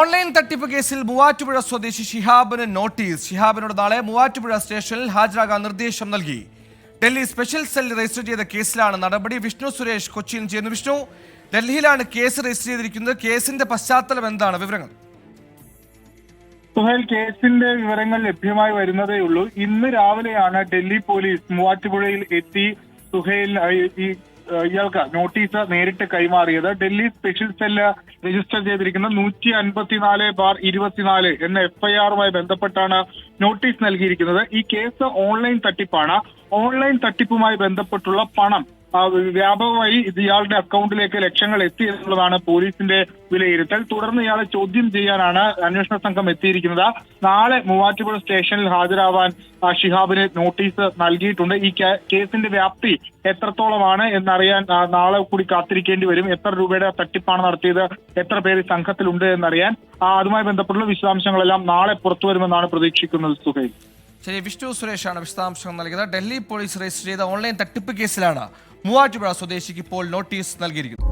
Online തട്ടിപ്പ് കേസിൽ മൂവാറ്റുപുഴ സ്വദേശി ഷിഹാബിന് നോട്ടീസ്. ഷിഹാബിനോട് നാളെ മൂവാറ്റുപുഴ സ്റ്റേഷനിൽ ഹാജരാകാൻ നിർദ്ദേശം നൽകി. ഡൽഹി സ്പെഷ്യൽ സെൽ രജിസ്റ്റർ ചെയ്ത കേസിലാണ് നടപടി. വിഷ്ണു സുരേഷ് കൊച്ചിയിൽ ചെയ്യുന്നു വിഷ്ണു ഡൽഹിയിലാണ് കേസ് രജിസ്റ്റർ ചെയ്തിരിക്കുന്നത്. കേസിന്റെ പശ്ചാത്തലം എന്താണ്? വിവരങ്ങൾ. സുഹേൽ കേസിന്റെ വിവരങ്ങൾ ലഭ്യമായി വരുന്നതേ ഉള്ളൂ. ഇന്ന് രാവിലെയാണ് ഡൽഹി പോലീസ് മൂവാറ്റുപുഴയിൽ എത്തി സുഹേൽ ഈ ഇയാൾക്ക് നോട്ടീസ് നേരിട്ട് കൈമാറിയത് ഡൽഹി സ്പെഷ്യൽ സെല്ല് രജിസ്റ്റർ ചെയ്തിരിക്കുന്ന നൂറ്റി അൻപത്തിനാല് ബാർ ഇരുപത്തിനാല് എന്ന എഫ്ഐആറുമായി ബന്ധപ്പെട്ടാണ് നോട്ടീസ് നൽകിയിരിക്കുന്നത്. ഈ കേസ് ഓൺലൈൻ തട്ടിപ്പാണ്. ഓൺലൈൻ തട്ടിപ്പുമായി ബന്ധപ്പെട്ടുള്ള പണം വ്യാപകമായി ഇത് ഇയാളുടെ അക്കൗണ്ടിലേക്ക് ലക്ഷങ്ങൾ എത്തി എന്നുള്ളതാണ് പോലീസിന്റെ വിലയിരുത്തൽ. തുടർന്ന് ഇയാളെ ചോദ്യം ചെയ്യാനാണ് അന്വേഷണ സംഘം എത്തിയിരിക്കുന്നത്. നാളെ മൂവാറ്റുപുഴ സ്റ്റേഷനിൽ ഹാജരാവാൻ ഷിഹാബിന് നോട്ടീസ് നൽകിയിട്ടുണ്ട്. ഈ കേസിന്റെ വ്യാപ്തി എത്രത്തോളമാണ് എന്നറിയാൻ നാളെ കൂടി കാത്തിരിക്കേണ്ടി വരും. എത്ര രൂപയുടെ തട്ടിപ്പാണ് നടത്തിയത് എത്ര പേര് സംഘത്തിലുണ്ട് എന്നറിയാൻ അതുമായി ബന്ധപ്പെട്ടുള്ള വിശദാംശങ്ങളെല്ലാം നാളെ പുറത്തു വരുമെന്നാണ് പ്രതീക്ഷിക്കുന്നത് സുഹൈൽ. ശരി വിഷ്ണു സുരേഷാണ് വിശദാംശങ്ങൾ നൽകിയത്. ഡൽഹി പോലീസ് രജിസ്റ്റർ ചെയ്ത ഓൺലൈൻ തട്ടിപ്പ് കേസിലാണ് മൂവാറ്റുപുഴ സ്വദേശിക്ക് ഇപ്പോൾ നോട്ടീസ് നൽകിയിരിക്കുന്നത്.